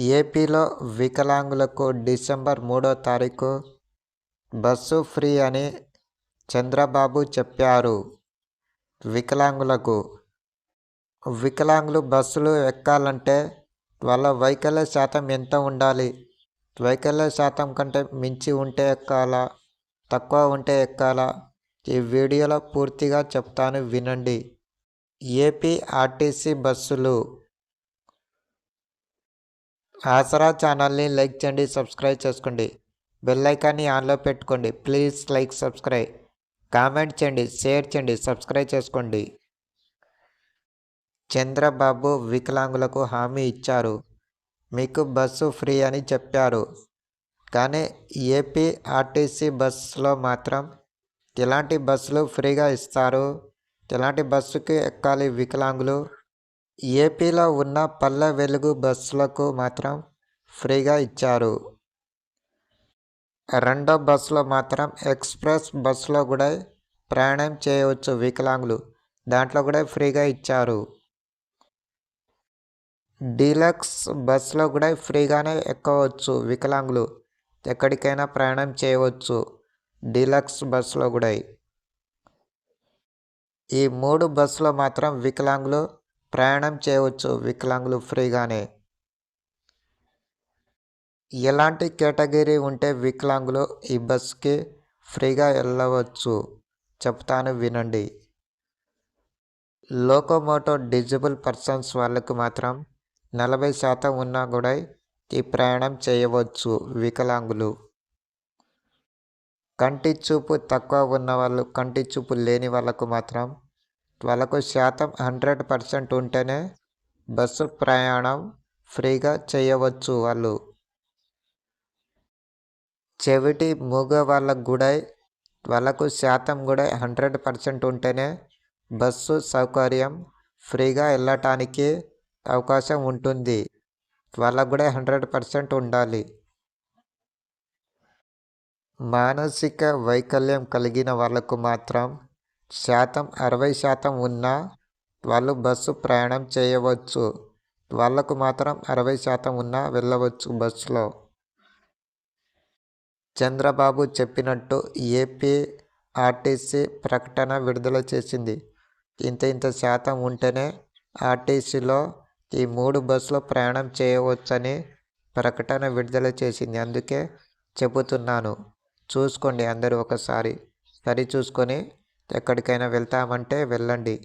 ఏపీలో వికలాంగులకు డిసెంబర్ మూడో తారీఖు బస్సు ఫ్రీ అని చంద్రబాబు చెప్పారు. వికలాంగులకు వికలాంగులు బస్సులు ఎక్కాలంటే వాళ్ళ వైకల్య శాతం ఎంత ఉండాలి? వైకల్య శాతం కంటే మించి ఉంటే ఎక్కాలా? తక్కువ ఉంటే ఎక్కాలా? ఈ వీడియోలో పూర్తిగా చెప్తాను వినండి. ఏపీ ఆర్టీసీ బస్సులు ఆసరా ఛానల్ని లైక్ చేయండి సబ్స్క్రైబ్ చేసుకోండి. బెల్ ఐకాన్ని ఆన్లో పెట్టుకోండి. Please like subscribe. కామెంట్ చేయండి షేర్ చేయండి సబ్స్క్రైబ్ చేసుకోండి. చంద్రబాబు వికలాంగులకు హామీ ఇచ్చారు. మీకు బస్సు ఫ్రీ అని చెప్పారు. కానీ ఏపీ ఆర్టీసీ బస్సులో మాత్రం ఎలాంటి బస్సులు ఫ్రీగా ఇస్తారు? ఎలాంటి బస్సుకి ఎక్కాలి వికలాంగులు? ఏపీలో ఉన్న పల్లె వెలుగు బస్సులకు మాత్రం ఫ్రీగా ఇచ్చారు. రెండో బస్సులో మాత్రం ఎక్స్ప్రెస్ బస్సులో కూడా ప్రయాణం చేయవచ్చు వికలాంగులు. దాంట్లో కూడా ఫ్రీగా ఇచ్చారు. డీలక్స్ బస్సులో కూడా ఫ్రీగానే ఎక్కవచ్చు వికలాంగులు. ఎక్కడికైనా ప్రయాణం చేయవచ్చు డీలక్స్ బస్సులో కూడా. ఈ మూడు బస్సులో మాత్రం వికలాంగులు ప్రయాణం చేయవచ్చు వికలాంగులు ఫ్రీగానే. ఎలాంటి కేటగిరీ ఉంటే వికలాంగులు ఈ బస్కి ఫ్రీగా వెళ్ళవచ్చు? చెప్తాను వినండి. లోకోమోటో డిజబుల్ పర్సన్స్ వాళ్ళకు మాత్రం నలభై శాతం ఉన్నా కూడా ఈ ప్రయాణం చేయవచ్చు వికలాంగులు. కంటి చూపు తక్కువ ఉన్న వాళ్ళు కంటి చూపు లేని వాళ్ళకు మాత్రం వాళ్ళకు శాతం హండ్రెడ్ పర్సెంట్ ఉంటేనే బస్సు ప్రయాణం ఫ్రీగా చేయవచ్చు వాళ్ళు. చెవిటి మూగ వాళ్ళకు కూడా వాళ్ళకు శాతం కూడా హండ్రెడ్ పర్సెంట్ ఉంటేనే బస్సు సౌకర్యం ఫ్రీగా వెళ్ళటానికి అవకాశం ఉంటుంది. వాళ్ళకు కూడా హండ్రెడ్ పర్సెంట్ ఉండాలి. మానసిక వైకల్యం కలిగిన వాళ్ళకు మాత్రం శాతం అరవై శాతం ఉన్నా వాళ్ళు బస్సు ప్రయాణం చేయవచ్చు. వాళ్ళకు మాత్రం అరవై శాతం ఉన్నా వెళ్ళవచ్చు బస్సులో. చంద్రబాబు చెప్పినట్టు ఏపీ ఆర్టీసీ ప్రకటన విడుదల చేసింది. ఇంత ఇంత శాతం ఉంటేనే ఆర్టీసీలో ఈ మూడు బస్సులో ప్రయాణం చేయవచ్చని ప్రకటన విడుదల చేసింది. అందుకే చెబుతున్నాను. చూసుకోండి అందరూ ఒకసారి. సరి చూసుకొని ఎక్కడికైనా వెళ్తామంటే వెళ్ళండి.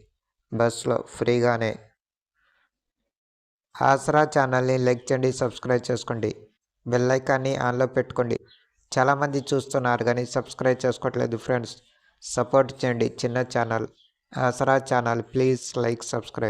బస్సులో ఫ్రీగానే. ఆసరా ఛానల్ని లైక్ చేయండి సబ్స్క్రైబ్ చేసుకోండి. బెల్లైకాన్ని ఆన్లో పెట్టుకోండి. చాలామంది చూస్తున్నారు కానీ సబ్స్క్రైబ్ చేసుకోవట్లేదు ఫ్రెండ్స్. సపోర్ట్ చేయండి చిన్న channel. Asara channel please like subscribe.